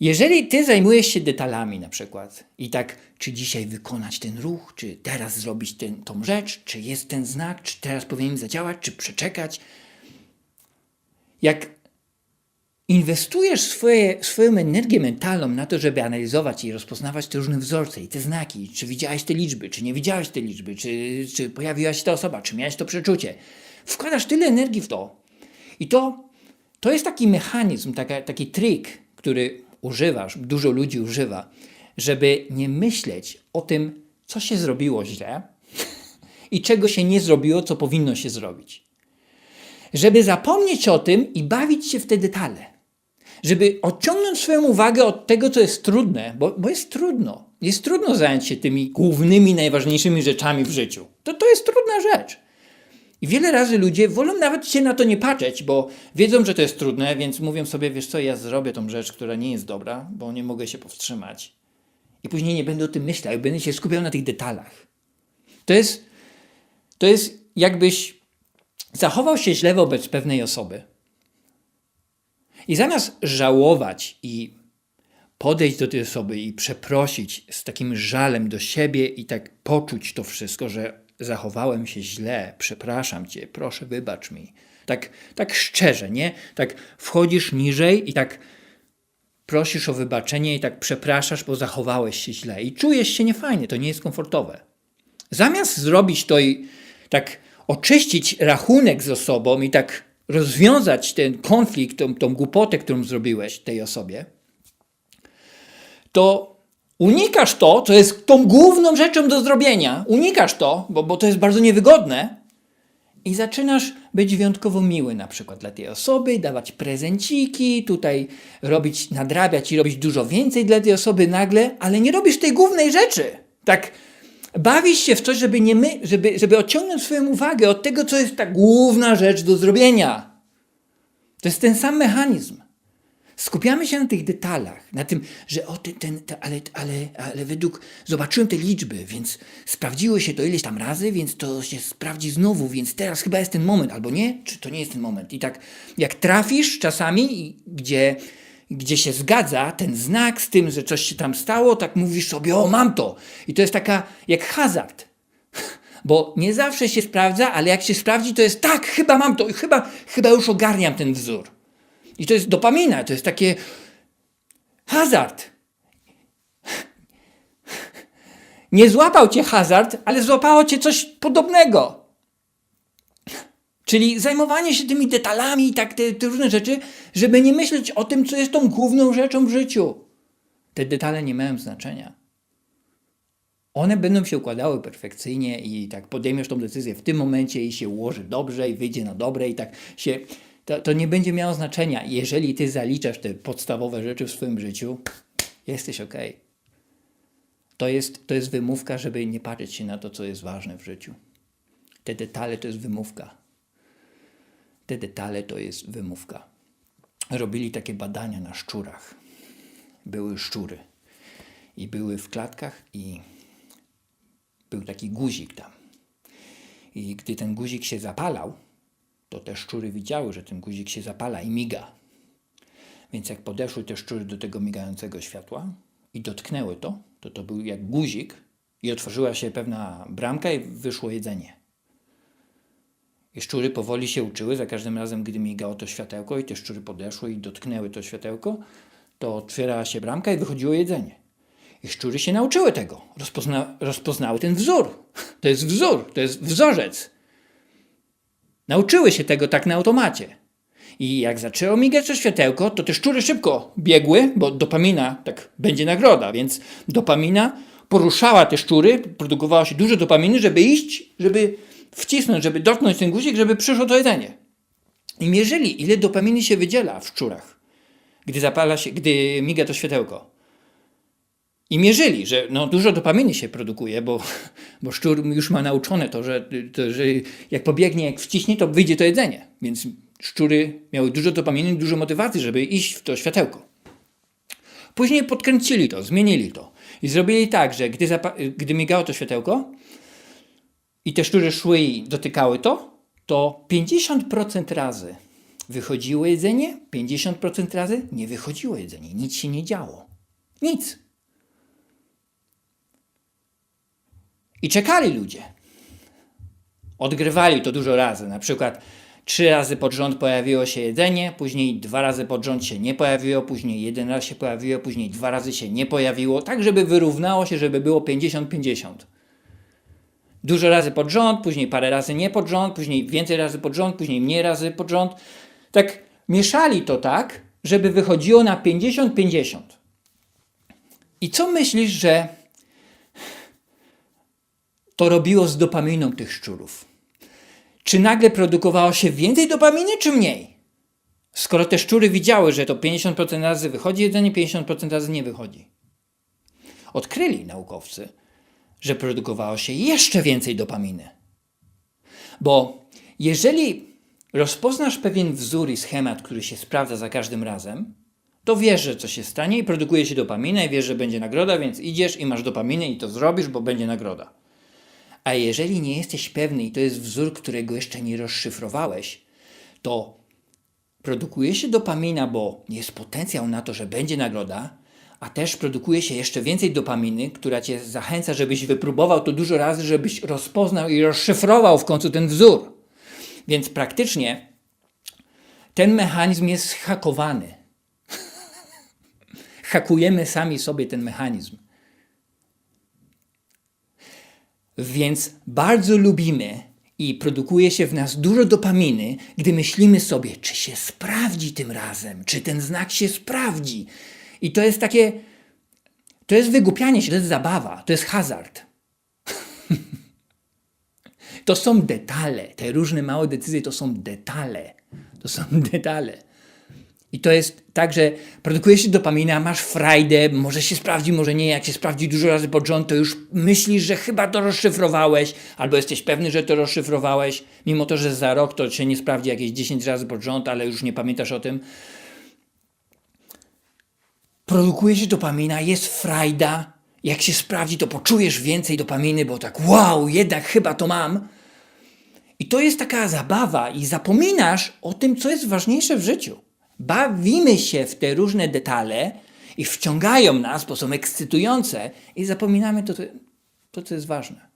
Jeżeli ty zajmujesz się detalami na przykład i tak, czy dzisiaj wykonać ten ruch, czy teraz zrobić ten, tą rzecz, czy jest ten znak, czy teraz powinienem zadziałać, czy przeczekać. Jak inwestujesz swoje, swoją energię mentalną na to, żeby analizować i rozpoznawać te różne wzorce i te znaki, czy widziałeś te liczby, czy nie widziałeś te liczby, czy, czy pojawiła się ta osoba, czy miałeś to przeczucie. Wkładasz tyle energii w to. I to, to jest taki mechanizm, taka, taki trik, który używasz, dużo ludzi używa, żeby nie myśleć o tym, co się zrobiło źle i czego się nie zrobiło, co powinno się zrobić. Żeby zapomnieć o tym i bawić się w te detale. Żeby odciągnąć swoją uwagę od tego, co jest trudne, bo, bo jest trudno. Jest trudno zająć się tymi głównymi, najważniejszymi rzeczami w życiu. To, to jest trudna rzecz. I wiele razy ludzie wolą nawet się na to nie patrzeć, bo wiedzą, że to jest trudne, więc mówią sobie, wiesz co, ja zrobię tą rzecz, która nie jest dobra, bo nie mogę się powstrzymać. I później nie będę o tym myślał, będę się skupiał na tych detalach. To jest, to jest jakbyś zachował się źle wobec pewnej osoby. I zamiast żałować i podejść do tej osoby i przeprosić z takim żalem do siebie i tak poczuć to wszystko, że zachowałem się źle, przepraszam cię, proszę wybacz mi. Tak, tak szczerze, nie? Tak wchodzisz niżej i tak prosisz o wybaczenie i tak przepraszasz, bo zachowałeś się źle i czujesz się niefajnie, to nie jest komfortowe. Zamiast zrobić to i tak oczyścić rachunek z osobą i tak rozwiązać ten konflikt, tą, tą głupotę, którą zrobiłeś tej osobie, to unikasz to, co jest tą główną rzeczą do zrobienia. Unikasz to, bo, bo to jest bardzo niewygodne. I zaczynasz być wyjątkowo miły na przykład dla tej osoby, dawać prezenciki, tutaj robić, nadrabiać i robić dużo więcej dla tej osoby nagle, ale nie robisz tej głównej rzeczy. Tak bawisz się w coś, żeby, nie my, żeby, żeby odciągnąć swoją uwagę od tego, co jest ta główna rzecz do zrobienia. To jest ten sam mechanizm. Skupiamy się na tych detalach, na tym, że o ten, ten, te, ale, ale, ale według, zobaczyłem te liczby, więc sprawdziło się to ileś tam razy, więc to się sprawdzi znowu, więc teraz chyba jest ten moment, albo nie, czy to nie jest ten moment. I tak jak trafisz czasami, gdzie, gdzie się zgadza ten znak z tym, że coś się tam stało, tak mówisz sobie, o mam to. I to jest taka jak hazard. Bo nie zawsze się sprawdza, ale jak się sprawdzi, to jest tak, chyba mam to, chyba, chyba już ogarniam ten wzór. I to jest dopamina, to jest takie hazard. Nie złapał cię hazard, ale złapało cię coś podobnego. Czyli zajmowanie się tymi detalami i tak te, te różne rzeczy, żeby nie myśleć o tym, co jest tą główną rzeczą w życiu. Te detale nie mają znaczenia. One będą się układały perfekcyjnie i tak podejmiesz tą decyzję w tym momencie i się ułoży dobrze i wyjdzie na dobre i tak się to, to nie będzie miało znaczenia. Jeżeli ty zaliczasz te podstawowe rzeczy w swoim życiu, jesteś ok. To jest, to jest wymówka, żeby nie patrzeć się na to, co jest ważne w życiu. Te detale to jest wymówka. Te detale to jest wymówka. Robili takie badania na szczurach. Były szczury. I były w klatkach i był taki guzik tam. I gdy ten guzik się zapalał, to te szczury widziały, że ten guzik się zapala i miga. Więc jak podeszły te szczury do tego migającego światła i dotknęły to, to to był jak guzik i otworzyła się pewna bramka i wyszło jedzenie. I szczury powoli się uczyły, za każdym razem, gdy migało to światełko i te szczury podeszły i dotknęły to światełko, to otwierała się bramka i wychodziło jedzenie. I szczury się nauczyły tego, rozpozna rozpoznały ten wzór. To jest wzór, to jest wzorzec. Nauczyły się tego tak na automacie. I jak zaczęło migać to światełko, to te szczury szybko biegły, bo dopamina, tak będzie nagroda, więc dopamina poruszała te szczury, produkowała się dużo dopaminy, żeby iść, żeby wcisnąć, żeby dotknąć ten guzik, żeby przyszło to jedzenie. I mierzyli, ile dopaminy się wydziela w szczurach, gdy zapala się, gdy miga to światełko. I mierzyli, że no, dużo dopaminy się produkuje, bo, bo szczur już ma nauczone to że, to, że jak pobiegnie, jak wciśnie, to wyjdzie to jedzenie. Więc szczury miały dużo dopaminy, dużo motywacji, żeby iść w to światełko. Później podkręcili to, zmienili to. I zrobili tak, że gdy, gdy migało to światełko i te szczury szły i dotykały to, to 50% razy Wychodziło jedzenie 50% razy, nie wychodziło jedzenie, nic się nie działo. Nic. I czekali ludzie. Odgrywali to dużo razy. Na przykład trzy razy pod rząd pojawiło się jedzenie, później dwa razy pod rząd się nie pojawiło, później jeden raz się pojawiło, później dwa razy się nie pojawiło, tak żeby wyrównało się, żeby było 50-50. Dużo razy pod rząd, później parę razy nie pod rząd, później więcej razy pod rząd, później mniej razy pod rząd. Tak mieszali to tak, żeby wychodziło na 50-50. I co myślisz, że to robiło z dopaminą tych szczurów? Czy nagle produkowało się więcej dopaminy, czy mniej? Skoro te szczury widziały, że to 50% razy wychodzi jedzenie, 50% razy nie wychodzi. Odkryli naukowcy, że produkowało się jeszcze więcej dopaminy. Bo jeżeli rozpoznasz pewien wzór i schemat, który się sprawdza za każdym razem, to wiesz, że coś się stanie i produkuje się dopamina i wiesz, że będzie nagroda, więc idziesz i masz dopaminę i to zrobisz, bo będzie nagroda. A jeżeli nie jesteś pewny i to jest wzór, którego jeszcze nie rozszyfrowałeś, to produkuje się dopamina, bo jest potencjał na to, że będzie nagroda, a też produkuje się jeszcze więcej dopaminy, która cię zachęca, żebyś wypróbował to dużo razy, żebyś rozpoznał i rozszyfrował w końcu ten wzór. Więc praktycznie ten mechanizm jest hakowany. Hakujemy sami sobie ten mechanizm. Więc bardzo lubimy i produkuje się w nas dużo dopaminy, gdy myślimy sobie, czy się sprawdzi tym razem, czy ten znak się sprawdzi. I to jest takie, to jest wygłupianie się, to jest zabawa, to jest hazard. to są detale, te różne małe decyzje to są detale. To są detale. I to jest tak, że produkuje się dopamina, masz frajdę, może się sprawdzi, może nie. Jak się sprawdzi dużo razy pod rząd, to już myślisz, że chyba to rozszyfrowałeś, albo jesteś pewny, że to rozszyfrowałeś, mimo to, że za rok to się nie sprawdzi jakieś 10 razy pod rząd, ale już nie pamiętasz o tym. Produkuje się dopamina, jest frajda. Jak się sprawdzi, to poczujesz więcej dopaminy, bo tak wow, jednak chyba to mam. I to jest taka zabawa i zapominasz o tym, co jest ważniejsze w życiu. Bawimy się w te różne detale i wciągają nas, bo są ekscytujące i zapominamy to, to, to co jest ważne.